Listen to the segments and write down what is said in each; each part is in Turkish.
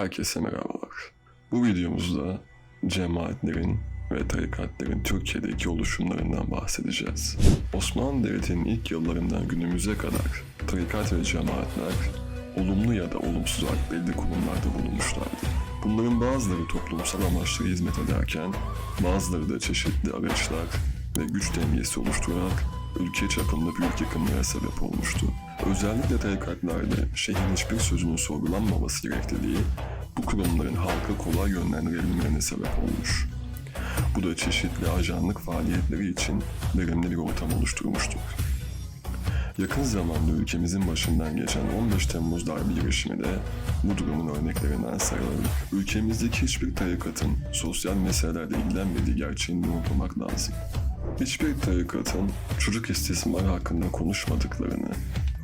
Herkese merhabalar. Bu videomuzda cemaatlerin ve tarikatların Türkiye'deki oluşumlarından bahsedeceğiz. Osmanlı Devleti'nin ilk yıllarından günümüze kadar tarikat ve cemaatler olumlu ya da olumsuz belli kurumlarda bulunmuşlardı. Bunların bazıları toplumsal amaçlara hizmet ederken bazıları da çeşitli araçlar ve güç dengesi oluşturarak ülke çapında büyük yıkımlara sebep olmuştu. Özellikle tarikatlarda şeyhin hiçbir sözünün sorgulanmaması gerekliliği bu kurumların halka kolay yönlendirebilmelerine sebep olmuş. Bu da çeşitli ajanlık faaliyetleri için verimli bir ortam oluşturmuştur. Yakın zamanda ülkemizin başından geçen 15 Temmuz darbe girişimi de bu durumun örneklerinden sayılır. Ülkemizdeki hiçbir tarikatın sosyal meselelerle ilgilenmediği gerçeğini unutmamak lazım. Hiçbir tarikatın çocuk istismarı hakkında konuşmadıklarını,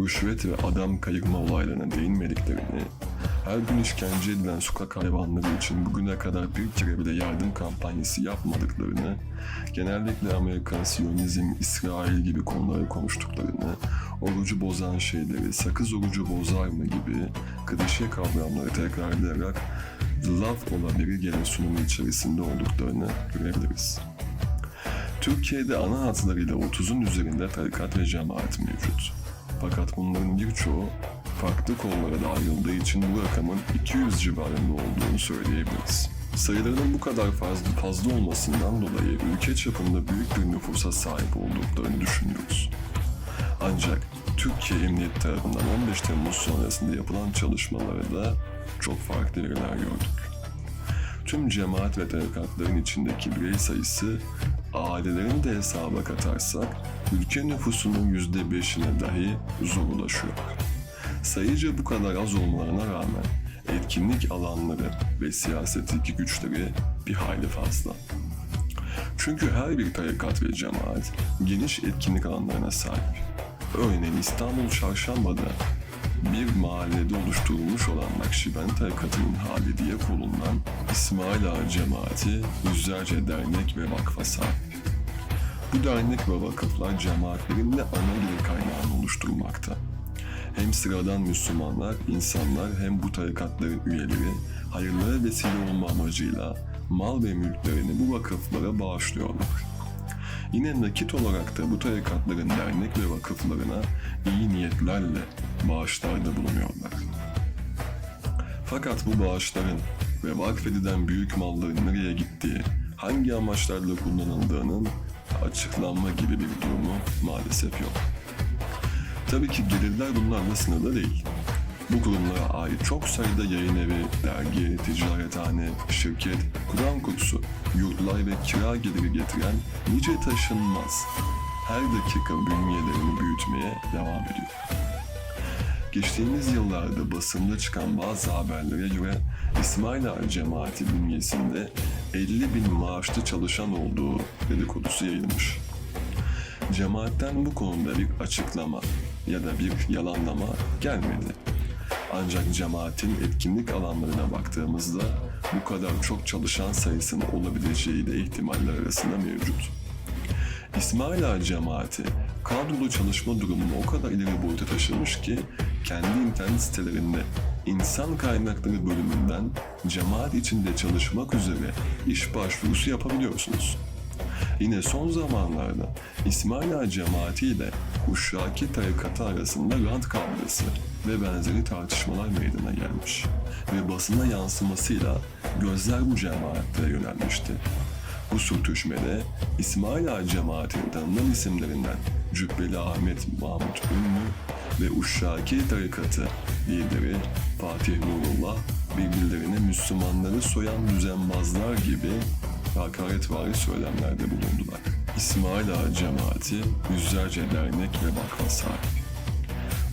rüşvet ve adam kayırma olaylarına değinmediklerini, her gün işkence edilen sokak hayvanları için bugüne kadar bir kere bile yardım kampanyası yapmadıklarını, genellikle Amerikan, Siyonizm, İsrail gibi konuları konuştuklarını, orucu bozan şeyleri, sakız orucu bozar mı gibi klişe kavramları tekrarlayarak laf olabilir gelen sunumu içerisinde olduklarını görebiliriz. Türkiye'de ana hatlarıyla 30'un üzerinde tarikat ve cemaat mevcut. Fakat bunların birçoğu farklı kollara da için bu rakamın 200 civarında olduğunu söyleyebiliriz. Sayılarının bu kadar fazla, fazla olmasından dolayı ülke çapında büyük bir nüfusa sahip olduklarını düşünüyoruz. Ancak Türkiye Emniyet tarafından 15 Temmuz sonrasında yapılan çalışmalarda çok farklı veriler gördük. Tüm cemaat ve tarikatların içindeki birey sayısı ailelerini de hesaba katarsak ülke nüfusunun yüzde beşine dahi zor ulaşıyor. Sayıca bu kadar az olmalarına rağmen etkinlik alanları ve siyasetteki güçleri bir hayli fazla. Çünkü her bir tarikat ve cemaat geniş etkinlik alanlarına sahip. Örneğin İstanbul Çarşamba'da bir mahallede oluşturulmuş olan Nakşibend tarikatının hali diye kolunan İsmail Ağa cemaati yüzlerce dernek ve vakfa sahip. Bu dernek ve vakıflar cemaatlerin de ana gelir kaynağını oluşturmakta. Hem sıradan Müslümanlar, insanlar hem bu tarikatların üyeleri hayırlara vesile olma amacıyla mal ve mülklerini bu vakıflara bağışlıyorlar. Yine nakit olarak da bu tarikatların dernek ve vakıflarına iyi niyetlerle bağışlarda bulunuyorlar. Fakat bu bağışların ve vakfedilen büyük malların nereye gittiği, hangi amaçlarla kullanıldığının açıklanma gibi bir durumu maalesef yok. Tabii ki gelirler bunlarla sınırlı değil. Bu kurumlara ait çok sayıda yayın evi, dergi, ticarethane, şirket, Kur'an kutusu, yurtlar ve kira geliri getiren nice taşınmaz her dakika bünyelerini büyütmeye devam ediyor. Geçtiğimiz yıllarda basında çıkan bazı haberlere göre İsmail Ağa cemaati bünyesinde 50 bin maaşlı çalışan olduğu dedikodusu yayılmış. Cemaatten bu konuda bir açıklama ya da bir yalanlama gelmedi. Ancak cemaatin etkinlik alanlarına baktığımızda bu kadar çok çalışan sayısının olabileceği de ihtimaller arasında mevcut. İsmail Ağa cemaati kadrolu çalışma durumunu o kadar ileri boyuta taşımış ki kendi internet sitelerinde insan kaynakları bölümünden cemaat içinde çalışmak üzere iş başvurusu yapabiliyorsunuz. Yine son zamanlarda İsmail Ağa cemaati ile Uşraki tarikatı arasında rant kavgası ve benzeri tartışmalar meydana gelmiş ve basına yansımasıyla gözler bu cemaatlere yönelmişti. Bu sürtüşmede İsmail Ağa tanınan isimlerinden Cübbeli Ahmet Mahmut Ünlü ve Uşraki tarikatı lideri Fatih Nurullah birbirlerine Müslümanları soyan düzenbazlar gibi hakaretvari söylemlerde bulundular. İsmail Ağa cemaati yüzlerce dernek ve vakfa sahip.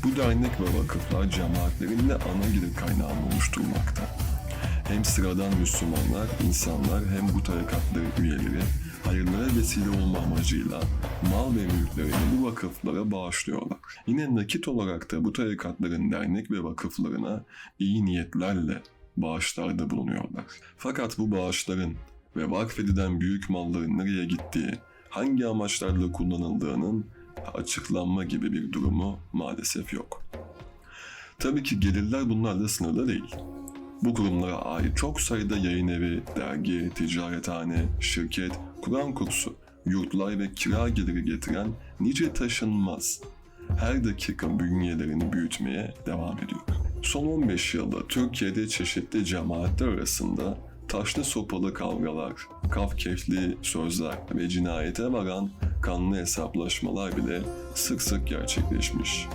Bu dernek ve vakıflar cemaatlerin de ana gelir kaynağını oluşturmakta. Hem sıradan Müslümanlar, insanlar hem bu tarikatların üyeleri hayırlara vesile olma amacıyla mal ve mülklerini bu vakıflara bağışlıyorlar. Yine nakit olarak da bu tarikatların dernek ve vakıflarına iyi niyetlerle bağışlarda bulunuyorlar. Fakat bu bağışların ve vakfedilen büyük malların nereye gittiği, hangi amaçlarla kullanıldığının açıklanma gibi bir durumu maalesef yok. Tabii ki gelirler bunlarla sınırlı değil. Bu kurumlara ait çok sayıda yayın evi, dergi, ticarethane, şirket, Kur'an kursu, yurtlar ve kira geliri getiren nice taşınmaz her dakika bünyelerini büyütmeye devam ediyor. Son 15 yılda Türkiye'de çeşitli cemaatler arasında taşlı sopalı kavgalar, kafkefli sözler ve cinayete varan kanlı hesaplaşmalar bile sık sık gerçekleşmiş.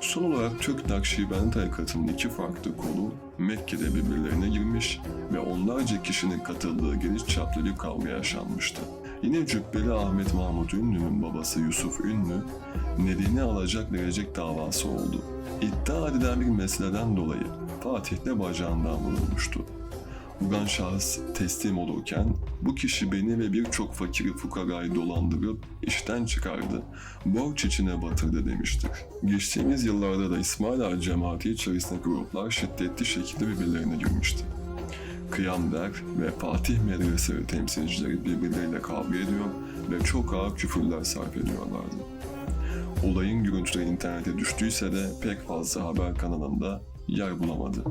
Son olarak Türk Nakşibendi tarikatının iki farklı kolu Mekke'de birbirlerine girmiş ve onlarca kişinin katıldığı geniş çaplı bir kavga yaşanmıştı. Yine Cübbeli Ahmet Mahmut Ünlü'nün babası Yusuf Ünlü, Nedeni alacak verecek davası oldu. İddia edilen bir meseleden dolayı Fatih'le bacağından vurulmuştu. Vuran şahıs teslim olurken bu kişi beni ve birçok fakiri fukarayı dolandırıp işten çıkardı, borç içine batırdı demiştir. Geçtiğimiz yıllarda da İsmail Ağa cemaati içerisindeki gruplar şiddetli şekilde birbirlerine girmişti. Kıyamder ve Fatih medreseleri temsilcileri birbirleriyle kavga ediyor ve çok ağır küfürler sarf ediyorlardı. Olayın görüntüleri internete düştüyse de pek fazla haber kanalında yer bulamadı.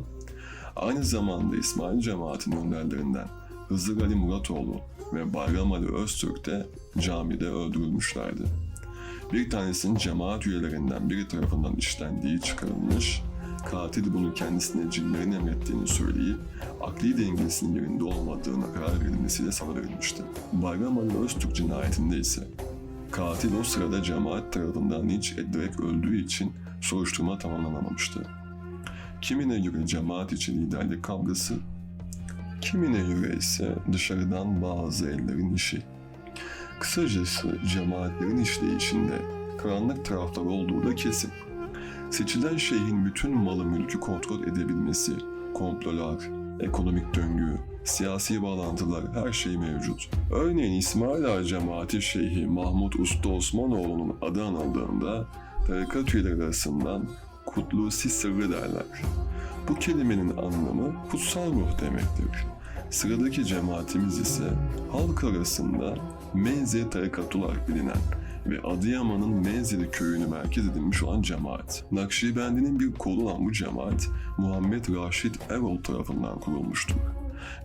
Aynı zamanda İsmail cemaatinin önderlerinden Hızır Ali Muratoğlu ve Bayram Ali Öztürk de camide öldürülmüşlerdi. Bir tanesinin cemaat üyelerinden biri tarafından işlendiği çıkarılmış, katil bunu kendisine cinlerin emrettiğini söyleyip akli dengesinin yerinde olmadığına karar verilmesiyle salıverilmişti. Bayram Ali Öztürk cinayetinde ise katil o sırada cemaat tarafından linç edilerek öldüğü için soruşturma tamamlanamamıştı. Kimine göre cemaat için liderlik kavgası, kimine göre ise dışarıdan bazı ellerin işi. Kısacası cemaatlerin işleyişinde karanlık taraftar olduğu da kesin. Seçilen şeyhin bütün malı mülkü kontrol edebilmesi, komplolar, ekonomik döngü, siyasi bağlantılar her şey mevcut. Örneğin İsmail Ağa Cemaati Şeyhi Mahmut Usta Osmanoğlu'nun adı anıldığında tarikat üyeleri arasından Kutlusi Sırrı derler. Bu kelimenin anlamı kutsal ruh demektir. Sıradaki cemaatimiz ise halk arasında Menze tarikat olarak bilinen ve Adıyaman'ın Menzili köyünü merkez edilmiş olan cemaat. Nakşibendi'nin bir kolu olan bu cemaat Muhammed Raşid Erol tarafından kurulmuştur.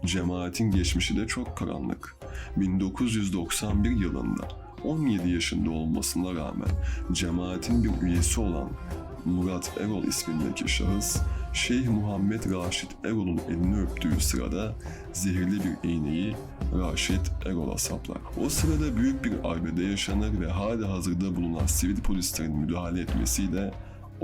Cemaatin geçmişi de çok karanlık. 1991 yılında 17 yaşında olmasına rağmen cemaatin bir üyesi olan Murat Erol ismindeki şahıs, Şeyh Muhammed Raşid Erol'un elini öptüğü sırada zehirli bir iğneyi Raşid Erol'a saplar. O sırada büyük bir arbede yaşanır ve hali hazırda bulunan sivil polislerin müdahale etmesiyle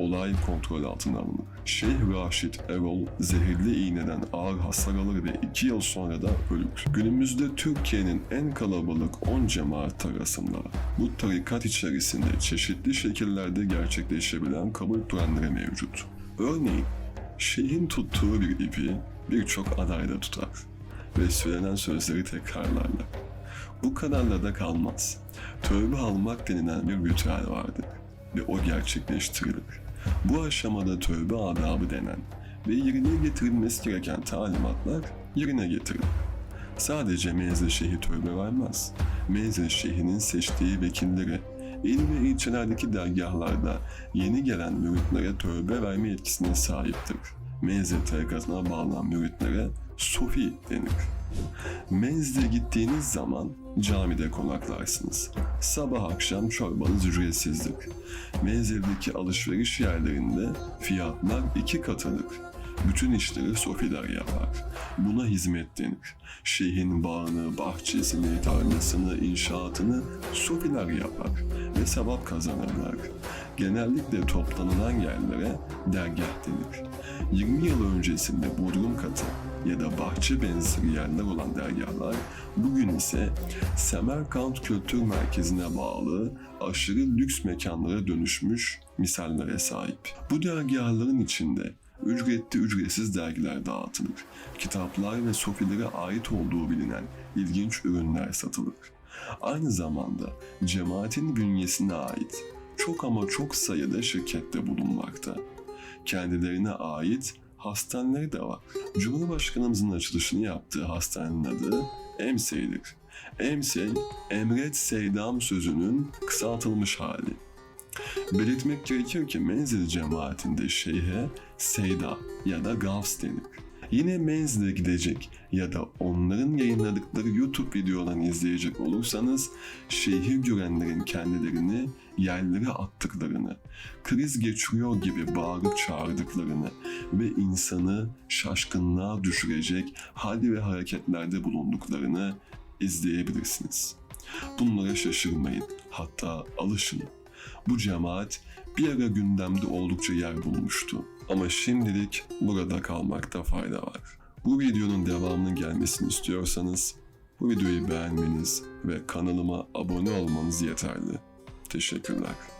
olay kontrol altına alınır. Şeyh Raşid Erol zehirli iğneden ağır hasar alır ve 2 yıl sonra da ölür. Günümüzde Türkiye'nin en kalabalık 10 cemaat arasında bu tarikat içerisinde çeşitli şekillerde gerçekleşebilen kabul törenleri mevcut. Örneğin şeyhin tuttuğu bir ipi birçok aday da tutar ve söylenen sözleri tekrarlarlar. Bu kadarla da kalmaz. Tövbe almak denilen bir ritüel vardır ve o gerçekleştirilir. Bu aşamada tövbe adabı denen ve yerine getirilmesi gereken talimatlar yerine getirilir. Sadece menzil şeyhi tövbe vermez. Menzil şeyhinin seçtiği vekilleri il ve ilçelerdeki dergahlarda yeni gelen müritlere tövbe verme yetkisine sahiptir. Menzil tarikatına bağlanan müritlere Sufi denir. Menzile gittiğiniz zaman camide konaklarsınız. Sabah akşam çorbanız ücretsizdir. Menzildeki alışveriş yerlerinde fiyatlar iki katıdır. Bütün işleri sofiler yapar. Buna hizmet denir. Şeyhin bağını, bahçesini, tarlasını, inşaatını sofiler yapar ve sevap kazanırlar. Genellikle toplanılan yerlere dergah denir. 20 yıl öncesinde bodrum katı ya da bahçe benzeri yerler olan dergahlar bugün ise Semerkant Kültür Merkezi'ne bağlı aşırı lüks mekanlara dönüşmüş misallere sahip. Bu dergahların içinde ücretli ücretsiz dergiler dağıtılır. Kitaplar ve sofilere ait olduğu bilinen ilginç ürünler satılır. Aynı zamanda cemaatin bünyesine ait çok ama çok sayıda şirkette bulunmakta. Kendilerine ait hastaneleri de var. Cumhurbaşkanımızın açılışını yaptığı hastanenin adı EMSE'dir. EMSE, Emret Seydam sözünün kısaltılmış hali. Belirtmek gerekir ki menzil cemaatinde şeyhe Seyda ya da Gavs denir. Yine menzile gidecek ya da onların yayınladıkları YouTube videolarını izleyecek olursanız şehir görenlerin kendilerini yerlere attıklarını, kriz geçiriyor gibi bağırıp çağırdıklarını ve insanı şaşkınlığa düşürecek hal ve hareketlerde bulunduklarını izleyebilirsiniz. Bunlara şaşırmayın, hatta alışın. Bu cemaat bir ara gündemde oldukça yer bulmuştu. Ama şimdilik burada kalmakta fayda var. Bu videonun devamının gelmesini istiyorsanız bu videoyu beğenmeniz ve kanalıma abone olmanız yeterli. Teşekkürler.